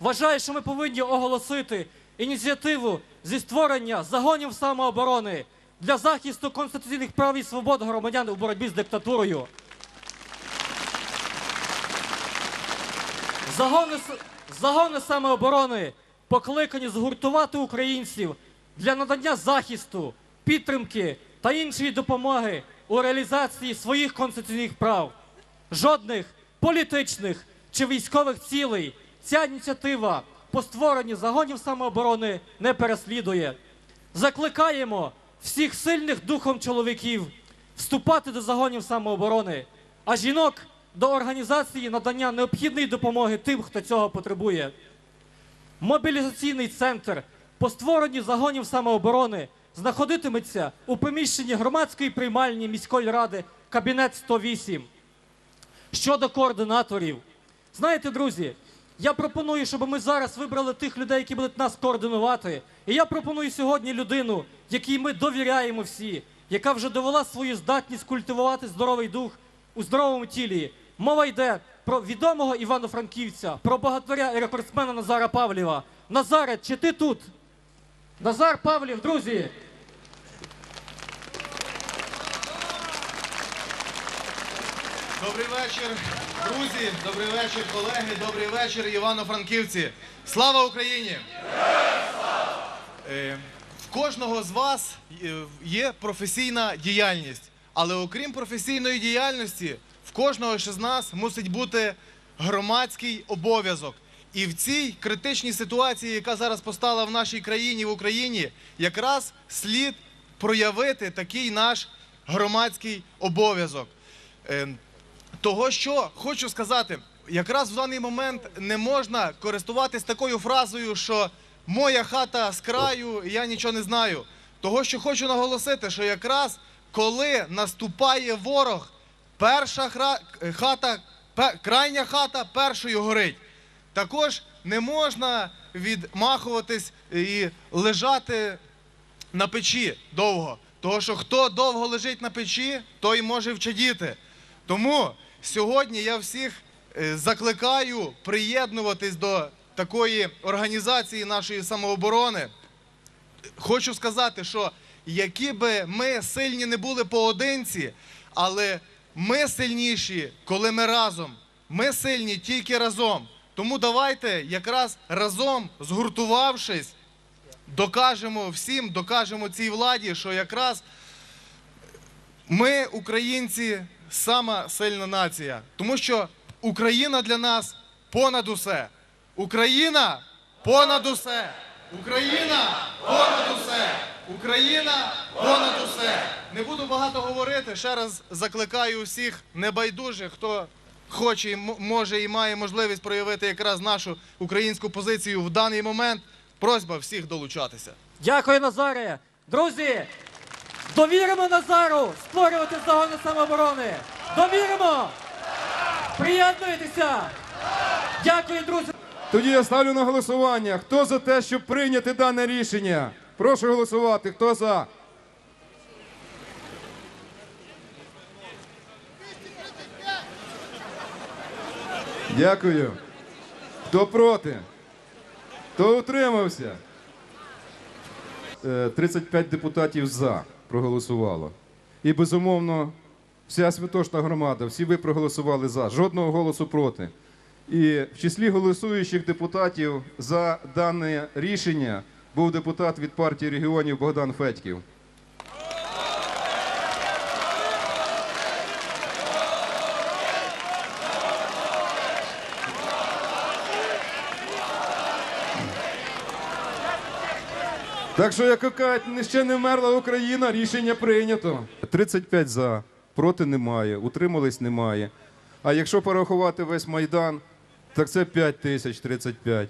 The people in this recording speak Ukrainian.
вважаю, що ми повинні оголосити ініціативу зі створення загонів самооборони для захисту конституційних прав і свобод громадян у боротьбі з диктатурою. Загони, загони самооборони покликані згуртувати українців для надання захисту, підтримки та іншої допомоги у реалізації своїх конституційних прав. Жодних політичних чи військових цілей ця ініціатива по створенню загонів самооборони не переслідує. Закликаємо всіх сильних духом чоловіків вступати до загонів самооборони, а жінок до організації надання необхідної допомоги тим, хто цього потребує. Мобілізаційний центр по створенню загонів самооборони знаходитиметься у приміщенні громадської приймальні міської ради кабінет 108. Щодо координаторів, знаєте, друзі, я пропоную, щоб ми зараз вибрали тих людей, які будуть нас координувати. І я пропоную сьогодні людину, якій ми довіряємо всі, яка вже довела свою здатність культивувати здоровий дух у здоровому тілі. Мова йде про відомого Івано-Франківця, про богатиря і рекордсмена Назара Павлєва. Назаре, чи ти тут? Назар Павлів, друзі, Добрий вечір, друзі, добрий вечір, колеги, добрий вечір, Івано-Франківці. Слава Україні! Е, В кожного з вас е, є професійна діяльність, але окрім професійної діяльності, в кожного з нас мусить бути громадський обов'язок. І в цій критичній ситуації, яка зараз постала в нашій країні, в Україні, якраз слід проявити такий наш громадський обов'язок. Того, що хочу сказати, якраз в даний момент не можна користуватись такою фразою, що моя хата з краю, я нічого не знаю. Того, що хочу наголосити, що якраз коли наступає ворог, перша хра- хата, пе- крайня хата першою горить. Також не можна відмахуватись і лежати на печі довго. Того, що хто довго лежить на печі, той може вчадіти. Тому сьогодні я всіх е, закликаю приєднуватись до такої організації нашої самооборони. Хочу сказати, що які би ми сильні не були поодинці, але ми сильніші, коли ми разом. Ми сильні тільки разом. Тому давайте якраз разом, згуртувавшись, докажемо всім, докажемо цій владі, що якраз ми, українці, сама сильна нація. Тому що Україна для нас понад усе. Україна понад усе. Україна понад усе. Україна понад усе. Не буду багато говорити. Ще раз закликаю всіх небайдужих, хто хоче, може і має можливість проявити якраз нашу українську позицію в даний момент. Просьба всіх долучатися. Дякую, Назаре. Друзі, довіримо Назару створювати загони самооборони. Довіримо! Приєднуйтеся! Дякую, друзі. Тоді я ставлю на голосування. Хто за те, щоб прийняти дане рішення? Прошу голосувати. Хто за? Дякую. Хто проти? Хто утримався? Е, 35 депутатів за проголосувало. І безумовно, вся святошна громада, всі ви проголосували за. Жодного голосу проти. І в числі голосуючих депутатів за дане рішення був депутат від партії регіонів Богдан Федьків. Так що, як кажуть, ще не вмерла Україна, рішення прийнято. 35 за, проти немає, утримались немає. А якщо порахувати весь Майдан, так це 5 тисяч 35.